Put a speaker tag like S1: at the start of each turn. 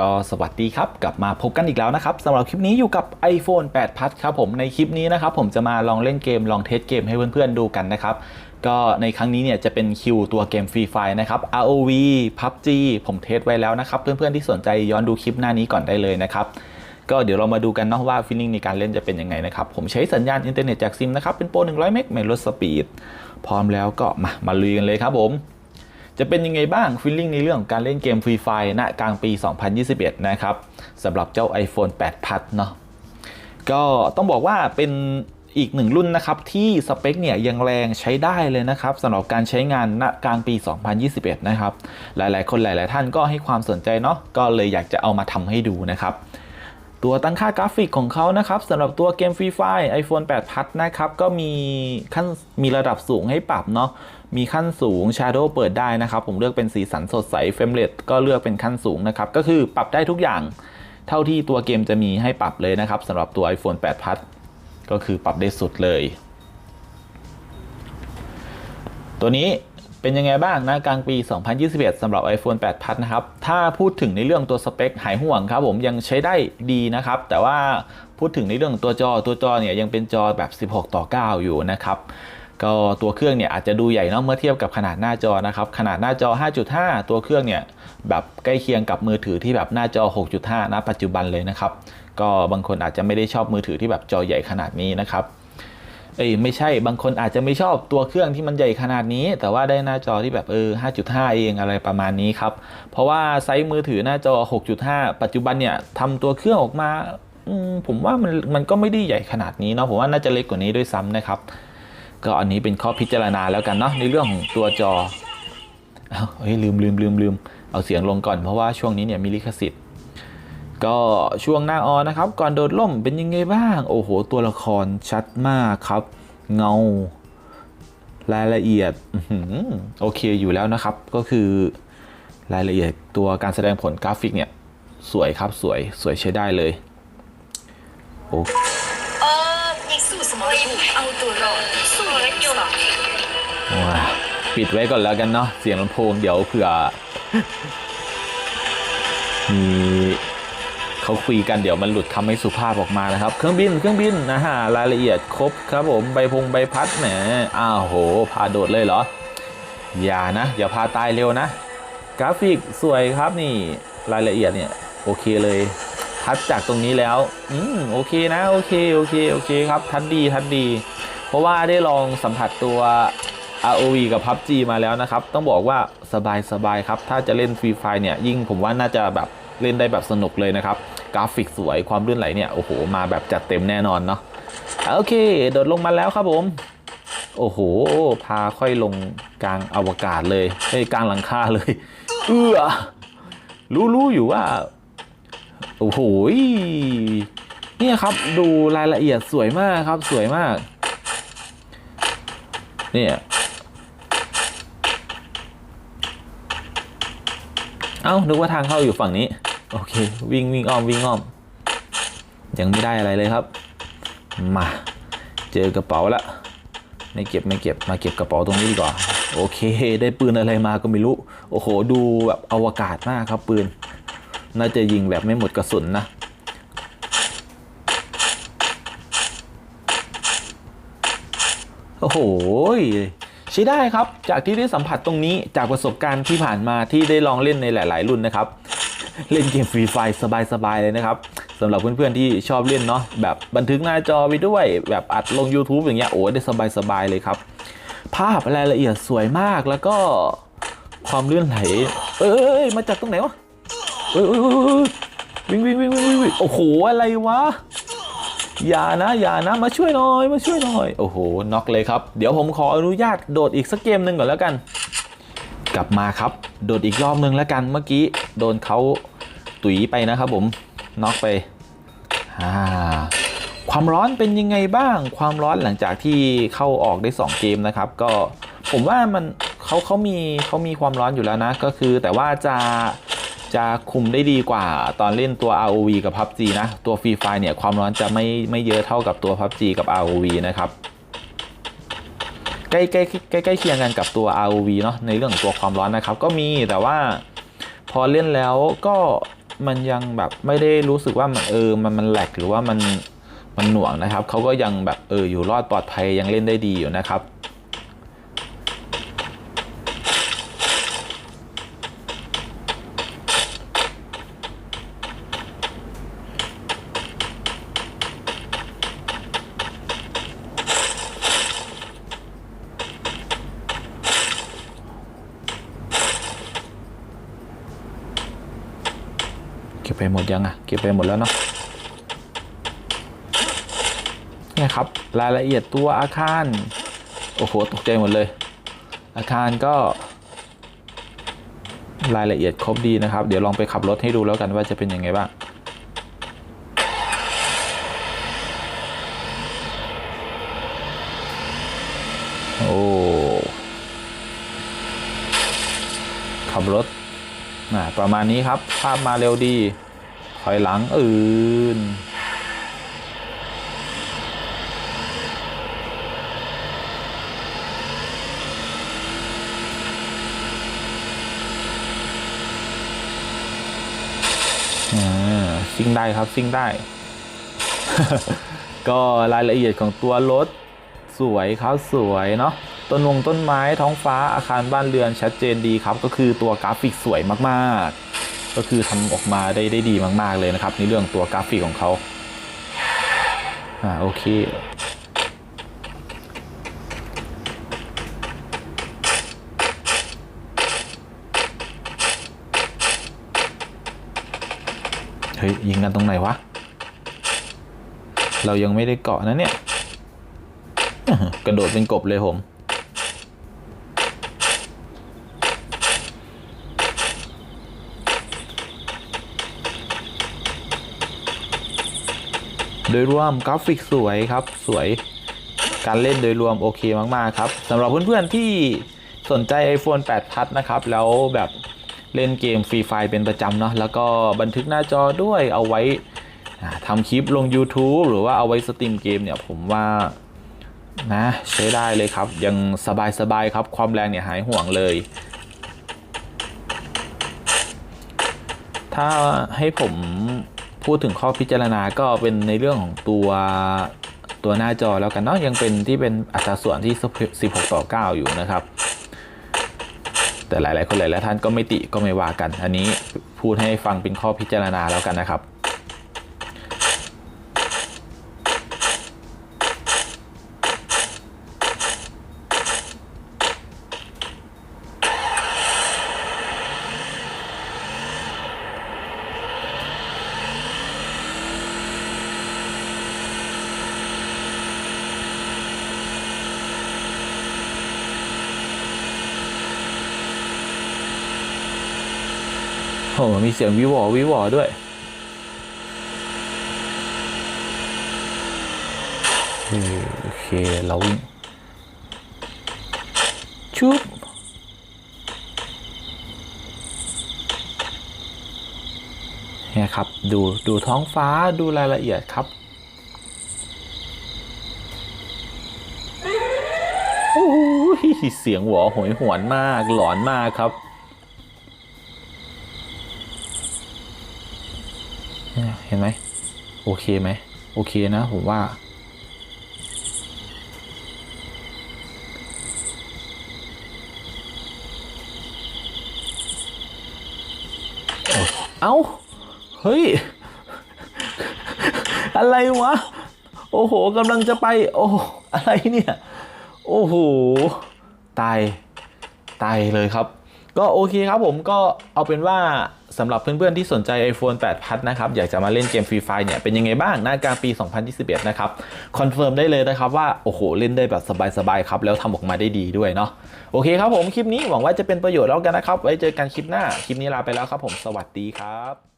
S1: ก็สวัสดีครับ กลับมาพบกันอีกแล้วนะครับสำหรับคลิปนี้อยู่กับ iPhone 8 Plus ครับผมในคลิปนี้นะครับผมจะมาลองเล่นเกมลองเทสเกมให้เพื่อนๆดูกันนะครับก็ในครั้งนี้เนี่ยจะเป็นคิวตัวเกมฟรีไฟนะครับ ROV PUBG ผมเทสไว้แล้วนะครับ เพื่อนๆที่สนใจย้อนดูคลิปหน้านี้ก่อนได้เลยนะครับก็เดี๋ยวเรามาดูกันเนาะว่าฟีลลิ่งในการเล่นจะเป็นยังไงนะครับผมใช้สัญญาณอินเทอร์เน็ตจากซิมนะครับเป็นโปร100 เมกไม่ลดสปีดพร้อมแล้วก็มามาลุยกันเลยครับผม จะเป็นยังไงบ้างฟีลลิ่งในเรื่องของการเล่นเกมฟรีไฟณกลางปี 2021 นะครับสำหรับเจ้า iPhone 8 Plus เนาะก็ต้องบอกว่าเป็นอีกหนึ่งรุ่นนะครับที่สเปคเนี่ยยังแรงใช้ได้เลยนะครับสำหรับการใช้งานณกลางปี 2021 นะครับ หลายๆ คนหลาย ๆ ท่านก็ให้ความสนใจเนาะก็เลยอยากจะเอามาทำให้ดูนะครับ ตัวตั้งค่ากราฟิกของเขานะครับสำหรับตัวเกมฟรีไฟ iPhone 8 Plus นะครับ ก็มีขั้นมีระดับสูงให้ปรับเนาะมีขั้นสูง Shadow เปิดได้นะครับ ผมเลือกเป็นสีสันสดใสเฟรมเรทก็เลือกเป็นขั้นสูงนะครับ ก็คือปรับได้ทุกอย่าง เท่าที่ตัวเกมจะมีให้ปรับเลยนะครับสำหรับตัว iPhone 8 Plus ก็คือปรับได้สุดเลย ตัวนี้ เป็นยังไงบ้างนะกลางปี 2021สำหรับ iPhone 8 Plus นะครับ ถ้าพูดถึงในเรื่องตัวสเปคหายห่วงครับผมยังใช้ได้ดีนะครับ แต่ว่าพูดถึงในเรื่องตัวจอตัวจอเนี่ยยังเป็นจอแบบ 16 ต่อ 9 อยู่นะครับก็ตัวเครื่องเนี่ยอาจจะดูใหญ่เนาะเมื่อเทียบกับขนาดหน้าจอนะครับขนาดหน้าจอ 5.5 ตัวเครื่องเนี่ยแบบใกล้เคียงกับมือถือที่แบบหน้าจอ 6.5นะปัจจุบันเลยนะครับ ก็บางคนอาจจะไม่ได้ชอบมือถือที่แบบจอใหญ่ขนาดนี้นะครับ เอ้ยไม่ใช่บางคนอาจจะไม่ชอบตัวเครื่องที่มันใหญ่ขนาดนี้ แต่ว่าได้หน้าจอที่แบบเออ 5.5 เองอะไรประมาณนี้ครับ เพราะว่าไซส์มือถือหน้าจอ 6.5 ปัจจุบันเนี่ยทำตัวเครื่องออกมามผมว่ามันมันก็ไม่ได้ใหญ่ขนาดนี้เนาะผมว่าน่าจะเล็กกว่านี้ด้วยซ้ำนะครับ ก็อันนี้เป็นข้อพิจารณาแล้วกันเนาะในเรื่องของตัวจอเอาเฮ้ยลืมลืมลืมลืมเอาเสียงลงก่อนเพราะว่าช่วงนี้เนี่ยมีลิขสิทธิ์ ก็ช่วงหน้าออนนะครับ ก่อนโดดล่มเป็นยังไงบ้าง โอ้โห ตัวละครชัดมากครับ เงารายละเอียดโอเคอยู่แล้วนะครับ ก็คือรายละเอียดตัวการแสดงผลกราฟิกเนี่ย สวยครับสวยสวยใช้ได้เลย โอ้
S2: เออยิงสู้สมรภูมิเอาตัวรอดสู้รถยนต์
S1: ว้าปิดไว้ก่อนแล้วกันเนาะเสียงลำโพงเดี๋ยวเผื่อมี เขาคุยกันเดี๋ยวมันหลุดคำไม่สุภาพออกมานะครับ เครื่องบินเครื่องบินนะฮะรายละเอียดครบครับผมใบพงใบพัดแหมอ้าวโห พาโดดเลยเหรอ อย่านะ อย่าพาตายเร็วนะ กราฟิกสวยครับนี่รายละเอียดเนี่ยโอเคเลยทัดจากตรงนี้แล้วอืมโอเคนะโอเคโอเคโอเคครับทัดดีทัดดี เพราะว่าได้ลองสัมผัสตัว ROV กับ PUBG มาแล้วนะครับ ต้องบอกว่าสบายสบายครับ ถ้าจะเล่นฟรีไฟเนี่ยยิ่งผมว่าน่าจะแบบ เล่นได้แบบสนุกเลยนะครับ กราฟิกสวยความลื่นไหลเนี่ยโอ้โหมาแบบจัดเต็มแน่นอนเนาะโอเคโดดลงมาแล้วครับผม โอ้โห พาค่อยลงกลางอวกาศเลยเฮ้กลางหลังคาเลย เอื้อรู้รู้อยู่ว่า โอ้โหเนี่ยครับดูรายละเอียดสวยมากครับสวยมาก เนี่ยเอ้านึกว่าทางเข้าอยู่ฝั่งนี้ โอเค วิ่งวิ่งอ้อมวิ่งอ้อม ยังไม่ได้อะไรเลยครับ มา เจอกระเป๋าละไม่เก็บไม่เก็บมาเก็บกระเป๋าตรงนี้ดีกว่า โอเค ได้ปืนอะไรมาก็ไม่รู้ โอ้โห ดูแบบอวกาศมากครับปืน น่าจะยิงแบบไม่หมดกระสุนนะโอ้โหใช้ได้ครับ จากที่ได้สัมผัสตรงนี้จากประสบการณ์ที่ผ่านมาที่ได้ลองเล่นในหลาย ๆ รุ่นนะครับ เล่นเกมฟรีไฟสบายๆเลยนะครับสำหรับเพื่อนๆที่ชอบเล่นเนาะแบบบันทึกหน้าจอไปด้วย แบบอัดลง YouTube อย่างเงี้ยโอ้ได้สบายๆเลยครับ ภาพรายละเอียดสวยมากแล้วก็ความเลื่อนไหล เอ้ยมาจากตรงไหนวะเอ้ยเอ้ยเอ้ยเอ้ยวิ่งวิ่งวิ่งวิ่งวิ่งวิ่งโอ้โหอะไรวะอย่านะอย่านะมาช่วยหน่อยมาช่วยหน่อย โอ้โหน็อกเลยครับ เดี๋ยวผมขออนุญาตโดดอีกสักเกมหนึ่งก่อนแล้วกัน กลับมาครับ โดดอีกรอบหนึ่งแล้วกันเมื่อกี้โดนเขาตุ๋ยไปนะครับผมน็อกไปอ่าความร้อนเป็นยังไงบ้าง ความร้อนหลังจากที่เข้าออกได้ 2 เกมนะครับ ก็ผมว่ามันเขาเขามีเขามีความร้อนอยู่แล้วนะ ก็คือแต่ว่าจะจะคุมได้ดีกว่าตอนเล่นตัว ROV กับ PUBG นะ ตัว Free Fire เนี่ยความร้อนจะไม่ไม่เยอะเท่ากับตัว PUBG กับ ROV นะครับ ใกล้ใกล้ใกล้ใกล้เคียงกันกับตัว ROV เนาะในเรื่องของตัวความร้อนนะครับ ก็มีแต่ว่าพอเล่นแล้วก็มันยังแบบไม่ได้รู้สึกว่ามันเออมันมันแหลกหรือว่ามันมันหน่วงนะครับเขาก็ยังแบบเอออยู่รอดปลอดภัยยังเล่นได้ดีอยู่นะครับ บไปหมดยังอะเก็บไปหมดแล้วเนาะนี่ครับรายละเอียดตัวอาคาร โอ้โหตกใจหมดเลย อาคารก็ รายละเอียดครบดีนะครับ เดี๋ยวลองไปขับรถให้ดูแล้วกันว่าจะเป็นยังไงบ้างโอ้ขับรถประมาณนี้ครับภาพมาเร็วดี อยหลังอื่นอ่าซิ่งได้ครับซิ่งได้ ก็รายละเอียดของตัวรถสวยครับสวยเนาะต้นวงต้นไม้ท้องฟ้าอาคารบ้านเรือนชัดเจนดีครับ ก็คือตัวกราฟิกสวยมาก ๆ ก็คือทำออกมาได้ได้ดีมาก ๆเลยนะครับในเรื่องตัวกราฟิกของเขาอ่าโอเคเฮ้ยยิงกันตรงไหนวะ เรายังไม่ได้เกาะนะเนี่ย กระโดดเป็นกบเลยผม ดยรวมกราฟิกสวยครับ สวยการเล่นโดยรวมโอเคมากๆครับสำหรับเพื่อนๆที่สนใจ iPhone 8 Plus นะครับ แล้วแบบเล่นเกมฟรีไฟเป็นประจำเนาะแล้วก็บันทึกหน้าจอด้วยเอาไว้ทำคลิปลง YouTube หรือว่าเอาไว้สตรีมเกมเนี่ยผมว่านะใช้ได้เลยครับ ยังสบายๆครับ ความแรงเนี่ยหายห่วงเลย ถ้าให้ผม พูดถึงข้อพิจารณาก็เป็นในเรื่องของตัวตัวหน้าจอแล้วกันเนาะยังเป็นที่เป็นอัตราส่วนที่ 16 ต่อ 9 อยู่นะครับ แต่หลาย ๆ คนหลายๆท่านก็ไม่ติก็ไม่ว่ากัน อันนี้พูดให้ฟังเป็นข้อพิจารณาแล้วกันนะครับ โอ้โหมีเสียงวิวอวิวอด้วยโอเคเราวิ่งชุบเนี่ยครับ ดูดูท้องฟ้าดูรายละเอียดครับโอ้ยเสียงหวอโหยหวนมากหลอนมากครับ เนี่ยเห็นไหมโอเคไหมโอเคนะผมว่า เอ้า เฮ้ย อะไรวะ โอ้โหกำลังจะไป โอ้อะไรเนี่ย โอ้โห ตาย ตายเลยครับ ก็โอเคครับผมก็เอาเป็นว่าสำหรับเพื่อนๆที่สนใจ iPhone 8 Plus นะครับ อยากจะมาเล่นเกมฟรีไฟเนี่ยเป็นยังไงบ้างหน้ากลางปี 2021 นะครับ คอนเฟิร์มได้เลยนะครับว่า โอ้โห เล่นได้แบบสบายๆครับ แล้วทำออกมาได้ดีด้วยเนาะโอเคครับผม คลิปนี้หวังว่าจะเป็นประโยชน์แล้วกันนะครับ ไว้เจอกันคลิปหน้า คลิปนี้ลาไปแล้วครับผมสวัสดีครับ